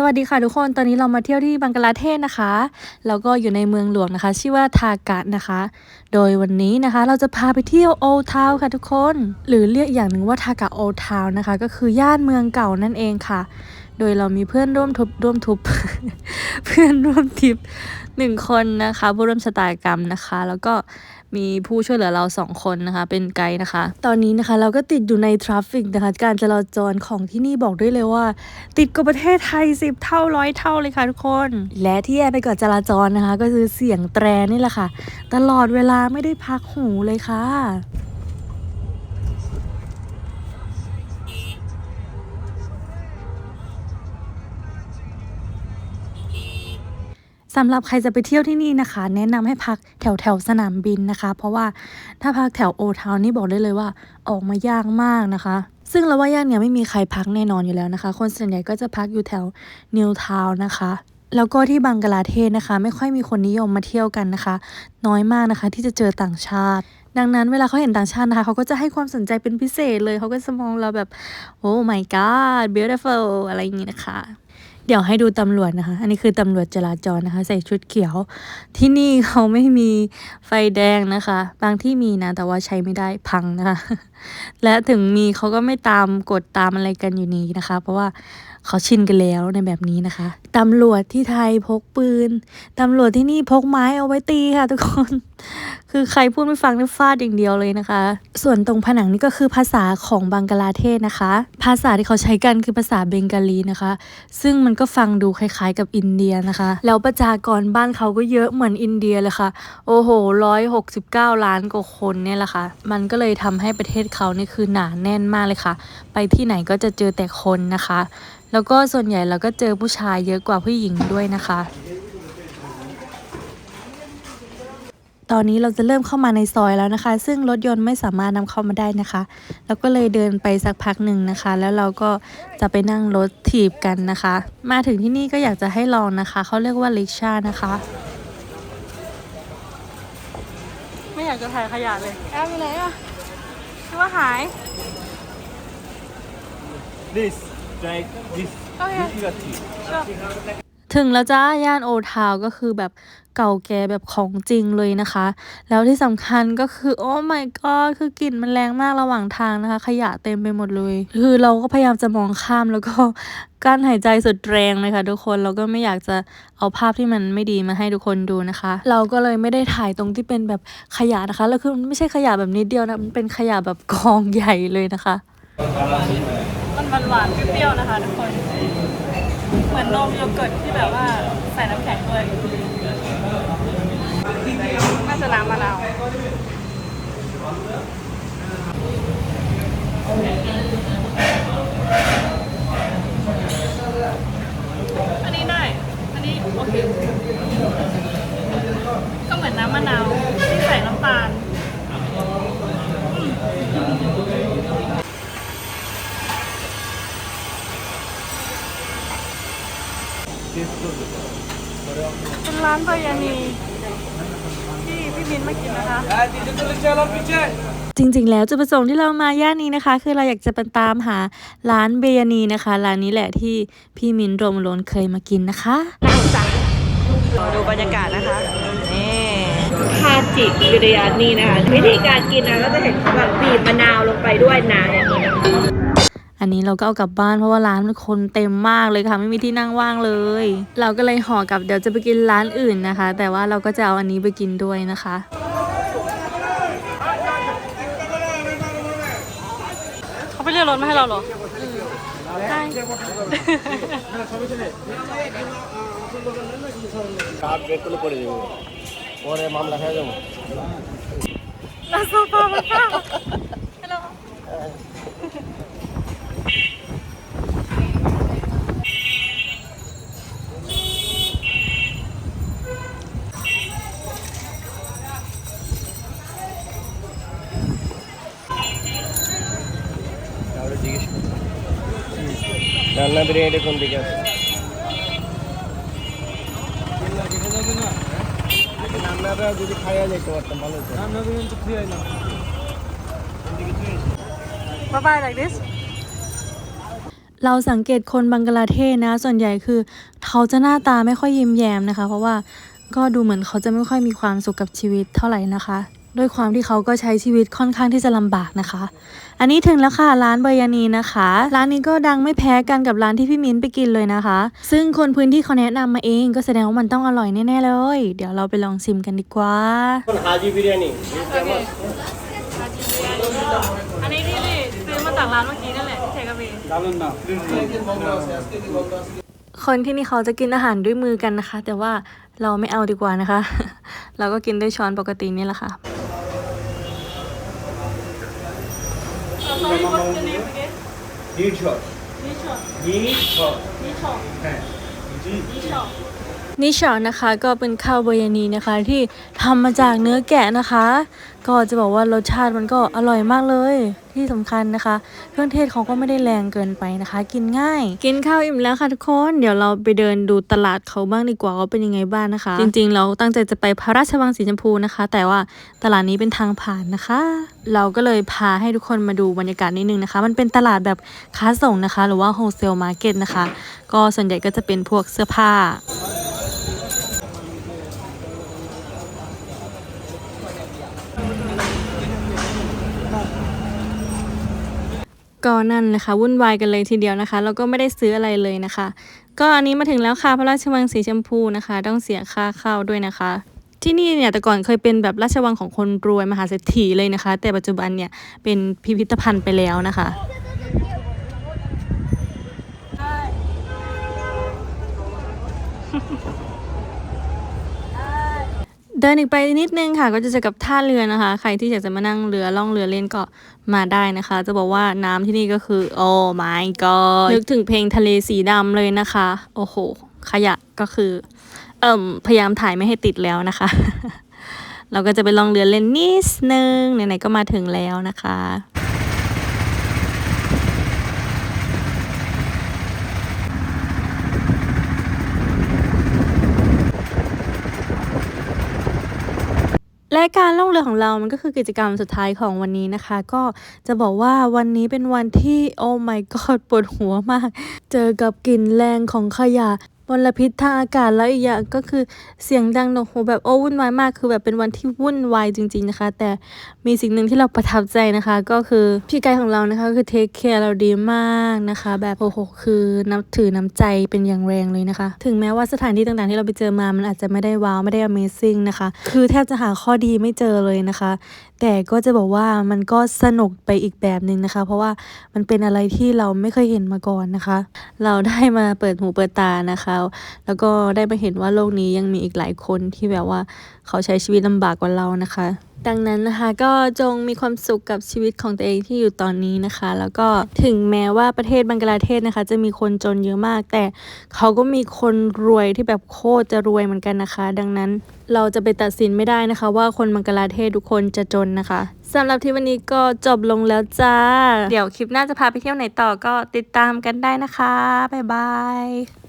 สวัสดีค่ะทุกคน ตอนนี้เรามาเที่ยวที่บังกลาเทศนะคะ แล้วก็อยู่ในเมืองหลวงนะคะ ชื่อว่าทากะนะคะ โดยวันนี้นะคะเราจะพาไปเที่ยวโอทาวค่ะทุกคน หรือเรียกอย่างหนึ่งว่าทากะโอทาวนะคะ ก็คือย่านเมืองเก่านั่นเองค่ะ โดยเรามีเพื่อนร่วมทุบร่วมทุบ เพื่อนร่วมทิปหนึ่งคนนะคะผู้ร่วมชะตากรรมนะคะ แล้วก็ มีผู้ช่วยเหลือเราสองคนนะคะ เป็นไกด์นะคะ ตอนนี้นะคะเราก็ติดอยู่ในทราฟฟิกนะคะ การจราจรของที่นี่บอกได้เลยว่า ติดกว่าประเทศไทยสิบเท่าร้อยเท่าเลยค่ะทุกคน และที่แย่ไปกว่าจราจรนะคะ ก็คือเสียงแตรนี่แหละค่ะ ตลอดเวลาไม่ได้พักหูเลยค่ะ สำหรับใครจะไปเที่ยวที่นี่นะคะ แนะนำให้พักแถวแถวสนามบินนะคะ เพราะว่าถ้าพักแถวโอทาวนี่บอกได้เลยว่าออกมายากมากนะคะ ซึ่งเราว่าย่านเนี้ยไม่มีใครพักแน่นอนอยู่แล้วนะคะ คนส่วนใหญ่ก็จะพักอยู่แถวนิวทาวนะคะแล้วก็ที่บังกลาเทศนะคะ ไม่ค่อยมีคนนิยมมาเที่ยวกันนะคะ น้อยมากนะคะ ที่จะเจอต่างชาติ ดังนั้นเวลาเขาเห็นต่างชาตินะคะเขาก็จะให้ความสนใจเป็นพิเศษเลยเขาก็จะมองเราแบบโอ้ my god beautiful อะไรอย่างนี้นะคะ เดี๋ยวให้ดูตำรวจนะคะ อันนี้คือตำรวจจราจรนะคะ ใส่ชุดเขียว ที่นี่เขาไม่มีไฟแดงนะคะ บางที่มีนะ แต่ว่าใช้ไม่ได้พังนะคะ และถึงมีเขาก็ไม่ตามกฎตามอะไรกันอยู่นี้นะคะ เพราะว่าเขาชินกันแล้วในแบบนี้นะคะ ตำรวจที่ไทยพกปืน ตำรวจที่นี่พกไม้เอาไว้ตีค่ะทุกคน คือใครพูดไม่ฟังนี่ฟาดอย่างเดียวเลยนะคะ ส่วนตรงผนังนี่ก็คือภาษาของบังกลาเทศนะคะ ภาษาที่เขาใช้กันคือภาษาเบงกาลีนะคะ ซึ่งมันก็ฟังดูคล้ายๆกับอินเดียนะคะ แล้วประชากรบ้านเขาก็เยอะเหมือนอินเดียเลยค่ะ โอ้โหร้อยหกสิบเก้าล้านกว่าคนเนี่ยแหละค่ะ มันก็เลยทำให้ประเทศเขานี่คือหนาแน่นมากเลยค่ะ ไปที่ไหนก็จะเจอแต่คนนะคะ แล้วก็ส่วนใหญ่เราก็เจอผู้ชายเยอะกว่าผู้หญิงด้วยนะคะ ตอนนี้เราจะเริ่มเข้ามาในซอยแล้วนะคะ ซึ่งรถยนต์ไม่สามารถนำเข้ามาได้นะคะแล้วก็เลยเดินไปสักพักหนึ่งนะคะ แล้วเราก็จะไปนั่งรถถีบกันนะคะ มาถึงที่นี่ก็อยากจะให้ลองนะคะ เขาเรียกว่าลิกชานะคะ ไม่อยากจะถ่ายขยะเลยแอบอยู่ไหนอะคิดว่าหาย This, like this. Okay. This is a tea. ถึงแล้วจ้าย่านโอทาวก็คือแบบเก่าแก่แบบของจริงเลยนะคะ แล้วที่สำคัญก็คือโอ้ my god คือกลิ่นมันแรงมากระหว่างทางนะคะ ขยะเต็มไปหมดเลย คือเราก็พยายามจะมองข้ามแล้วก็กั้นหายใจสุดแรงเลยค่ะทุกคนเราก็ไม่อยากจะเอาภาพที่มันไม่ดีมาให้ทุกคนดูนะคะ เราก็เลยไม่ได้ถ่ายตรงที่เป็นแบบขยะนะคะแล้วคือมันไม่ใช่ขยะแบบนิดเดียวนะมันเป็นขยะแบบกองใหญ่เลยนะคะมันหวานๆเปรี้ยวๆนะคะทุกคน เหมือนนมโยเกิร์ตที่แบบว่าใส่น้ำแข็งด้วยน่าจะน้ำมะนาวอันนี้ได้ อันนี้โอเค ก็เหมือนน้ำมะนาวที่ใส่น้ำตาล เป็นร้านปายานีที่พี่มินมากินนะคะ จริงๆ แล้วจุดประสงค์ที่เรามาย่านนี้นะคะ คือเราอยากจะไปตามหาร้านเบยานีนะคะ ร้านนี้แหละที่พี่มินโรมโลนเคยมากินนะคะดูบรรยากาศนะคะ นี่คาจิบิริยานีนะคะ วิธีการกินนะก็จะเห็นเขาแบบบีบมะนาวลงไปด้วยน้ำอย่างนี้นะคะ อันนี้เราก็เอากลับบ้านเพราะว่าร้านมันคนเต็มมากเลยค่ะ ไม่มีที่นั่งว่างเลย เราก็เลยห่อกลับเดี๋ยวจะไปกินร้านอื่นนะคะ แต่ว่าเราก็จะเอาอันนี้ไปกินด้วยนะคะเขาไปเรียกรถมาให้เราเหรอใช่ครู้มามฮัลโซฟ রান্না বিরিয়ানিটা কোন দিকে আছে রান্নাটা যদি খাইয়া যেতে পারতাম ভালো হতো রান্না বিরিয়ানি তো ফ্রি হয় না Bye bye like this. เราสังเกตคนบังกลาเทศนะ ส่วนใหญ่คือเขาจะหน้าตาไม่ค่อยยิ้มแย้มนะคะ เพราะว่าก็ดูเหมือนเขาจะไม่ค่อยมีความสุขกับชีวิตเท่าไหร่นะคะ ด้วยความที่เขาก็ใช้ชีวิตค่อนข้างที่จะลำบากนะคะ อันนี้ถึงแล้วค่ะร้านเบยานีนะคะ ร้านนี้ก็ดังไม่แพ้กันกับร้านที่พี่มิ้นไปกินเลยนะคะ ซึ่งคนพื้นที่เขาแนะนำมาเองก็แสดงว่ามันต้องอร่อยแน่ๆเลย เดี๋ยวเราไปลองชิมกันดีกว่า Haji biryani. อันนี้ที่ซื้อมาจากร้านเมื่อกี้นั่นแหละที่เชกาเบคนที่นี่เขาจะกินอาหารด้วยมือกันนะคะ แต่ว่าเราไม่เอาดีกว่านะคะ เราก็กินด้วยช้อนปกตินี่แหละค่ะ আমার নাম নির্ঝর নির্ঝর নির্ঝর হ্যাঁ জি นิชอนะคะก็เป็นข้าวเบยานีนะคะที่ทำมาจากเนื้อแกะนะคะ ก็จะบอกว่ารสชาติมันก็อร่อยมากเลยที่สำคัญนะคะ เครื่องเทศเขาก็ไม่ได้แรงเกินไปนะคะ กินง่าย กินข้าวอิ่มแล้วค่ะทุกคนเดี๋ยวเราไปเดินดูตลาดเขาบ้างดีกว่าว่าเป็นยังไงบ้างนะคะ จริงๆ เราตั้งใจจะไปพระราชวังสีชมพูนะคะ แต่ว่าตลาดนี้เป็นทางผ่านนะคะ เราก็เลยพาให้ทุกคนมาดูบรรยากาศนิดนึงนะคะ มันเป็นตลาดแบบค้าส่งนะคะ หรือว่าโฮเซลมาร์เก็ตนะคะ ก็ส่วนใหญ่ก็จะเป็นพวกเสื้อผ้า ก็นั่นเลยค่ะวุ่นวายกันเลยทีเดียวนะคะ แล้วก็ไม่ได้ซื้ออะไรเลยนะคะ ก็อันนี้มาถึงแล้วค่ะพระราชวังสีชมพูนะคะ ต้องเสียค่าเข้าด้วยนะคะ ที่นี่เนี่ยแต่ก่อนเคยเป็นแบบราชวังของคนรวยมหาเศรษฐีเลยนะคะ แต่ปัจจุบันเนี่ยเป็นพิพิธภัณฑ์ไปแล้วนะคะ เดินอีกไปนิดนึงค่ะ ก็จะเจอกับท่าเรือนะคะ ใครที่อยากจะมานั่งเรือล่องเรือเล่นก็มาได้นะคะ จะบอกว่าน้ำที่นี่ก็คือโอ้ my god นึกถึงเพลงทะเลสีดำเลยนะคะ โอ้โห ขยะก็คือ เอิ่มพยายามถ่ายไม่ให้ติดแล้วนะคะ เราก็จะไปล่องเรือเล่นนิดนึงไหนๆก็มาถึงแล้วนะคะ และการล่องเรือของเรามันก็คือกิจกรรมสุดท้ายของวันนี้นะคะ ก็จะบอกว่าวันนี้เป็นวันที่โอ้ my god ปวดหัวมาก เจอกับกลิ่นแรงของขยะ มลพิษทางอากาศแล้วอีกอย่างก็คือเสียงดังหนวกหูแบบโอ้วุ่นวายมากคือแบบเป็นวันที่วุ่นวายจริง ๆนะคะ แต่มีสิ่งหนึ่งที่เราประทับใจนะคะ ก็คือพี่ไกด์ของเรานะคะคือเทคแคร์เราดีมากนะคะ แบบโอ้โหคือนับถือน้ำใจเป็นอย่างแรงเลยนะคะ ถึงแม้ว่าสถานที่ต่างๆที่เราไปเจอมามันอาจจะไม่ได้ว้าวไม่ได้ Amazing นะคะ คือแทบจะหาข้อดีไม่เจอเลยนะคะ แต่ก็จะบอกว่ามันก็สนุกไปอีกแบบหนึ่งนะคะ เพราะว่ามันเป็นอะไรที่เราไม่เคยเห็นมาก่อนนะคะ เราได้มาเปิดหูเปิดตานะคะแล้วก็ได้มาเห็นว่าโลกนี้ยังมีอีกหลายคนที่แบบว่าเขาใช้ชีวิตลำบากกว่าเรานะคะ ดังนั้นนะคะก็จงมีความสุขกับชีวิตของตัวเองที่อยู่ตอนนี้นะคะ แล้วก็ถึงแม้ว่าประเทศบังกลาเทศนะคะ จะมีคนจนเยอะมาก แต่เขาก็มีคนรวยที่แบบโคตรจะรวยเหมือนกันนะคะ ดังนั้นเราจะไปตัดสินไม่ได้นะคะ ว่าคนบังกลาเทศทุกคนจะจนนะคะสำหรับที่วันนี้ก็จบลงแล้วจ้า เดี๋ยวคลิปหน้าจะพาไปเที่ยวไหนต่อก็ติดตามกันได้นะคะ บ๊ายบาย